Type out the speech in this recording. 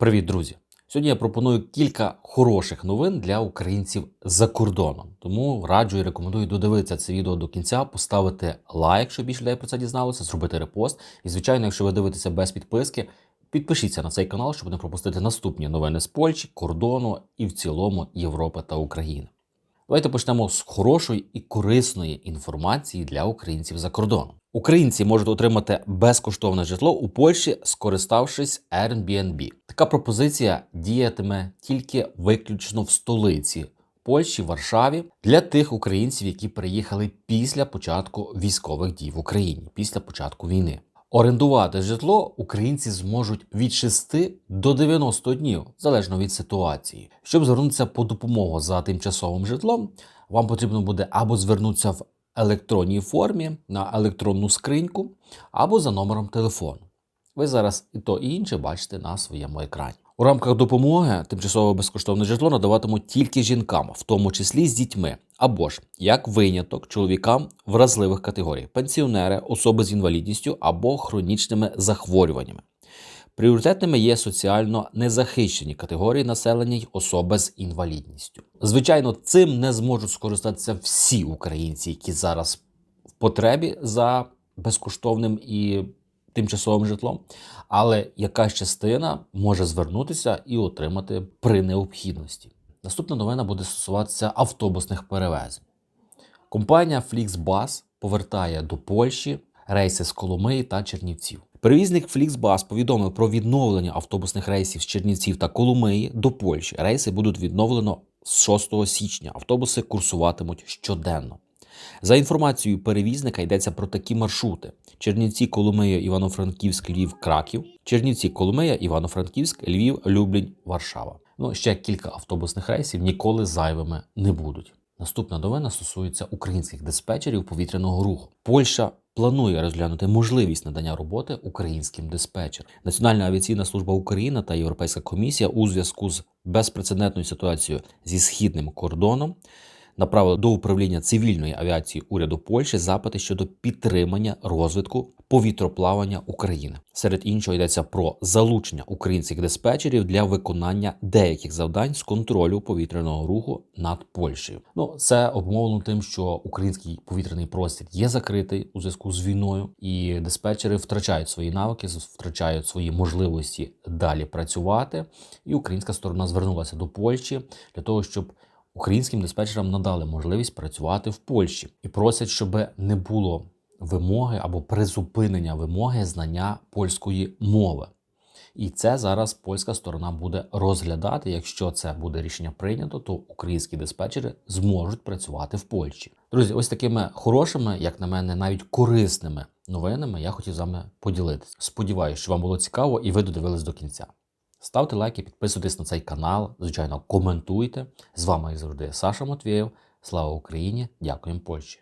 Привіт, друзі! Сьогодні я пропоную кілька хороших новин для українців за кордоном. Тому раджу і рекомендую додивитися це відео до кінця, поставити лайк, щоб більше людей про це дізналося, зробити репост. І, звичайно, якщо ви дивитеся без підписки, підпишіться на цей канал, щоб не пропустити наступні новини з Польщі, кордону і в цілому Європи та України. Давайте почнемо з хорошої і корисної інформації для українців за кордоном. Українці можуть отримати безкоштовне житло у Польщі, скориставшись Airbnb. Така пропозиція діятиме тільки виключно в столиці Польщі, Варшаві, для тих українців, які приїхали після початку військових дій в Україні, після початку війни. Орендувати житло українці зможуть від 6 до 90 днів, залежно від ситуації. Щоб звернутися по допомогу за тимчасовим житлом, вам потрібно буде або звернутися в електронній формі на електронну скриньку, або за номером телефону. Ви зараз і то і інше бачите на своєму екрані. У рамках допомоги тимчасове безкоштовне житло надаватимуть тільки жінкам, в тому числі з дітьми, або ж як виняток чоловікам вразливих категорій: пенсіонери, особи з інвалідністю або хронічними захворюваннями. Пріоритетними є соціально незахищені категорії населення й особи з інвалідністю. Звичайно, цим не зможуть скористатися всі українці, які зараз в потребі за безкоштовним і тимчасовим житлом, але якась частина може звернутися і отримати при необхідності. Наступна новина буде стосуватися автобусних перевезень. Компанія Flixbus повертає до Польщі рейси з Коломиї та Чернівців. Перевізник Flixbus повідомив про відновлення автобусних рейсів з Чернівців та Коломиї до Польщі. Рейси будуть відновлено з 6 січня. Автобуси курсуватимуть щоденно. За інформацією перевізника йдеться про такі маршрути: Чернівці, Коломия, Івано-Франківськ, Львів, Краків, Чернівці, Коломия, Івано-Франківськ, Львів, Люблінь, Варшава. Ну ще кілька автобусних рейсів ніколи зайвими не будуть. Наступна новина стосується українських диспетчерів повітряного руху. Польща планує розглянути можливість надання роботи українським диспетчерам. Національна авіаційна служба України та Європейська комісія у зв'язку з безпрецедентною ситуацією зі східним кордоном направили до управління цивільної авіації уряду Польщі запити щодо підтримання розвитку повітроплавання України. Серед іншого йдеться про залучення українських диспетчерів для виконання деяких завдань з контролю повітряного руху над Польщею. Ну це обумовлено тим, що український повітряний простір є закритий у зв'язку з війною, і диспетчери втрачають свої навики, втрачають свої можливості далі працювати. І українська сторона звернулася до Польщі для того, щоб Українським диспетчерам надали можливість працювати в Польщі і просять, щоб не було вимоги або призупинення вимоги знання польської мови. І це зараз польська сторона буде розглядати. Якщо це буде рішення прийнято, то українські диспетчери зможуть працювати в Польщі. Друзі, ось такими хорошими, як на мене, навіть корисними новинами я хотів з вами поділитися. Сподіваюся, що вам було цікаво і ви додивились до кінця. Ставте лайки, підписуйтесь на цей канал, звичайно, коментуйте. З вами, як завжди, Саша Матвєєв. Слава Україні! Дякуємо Польщі!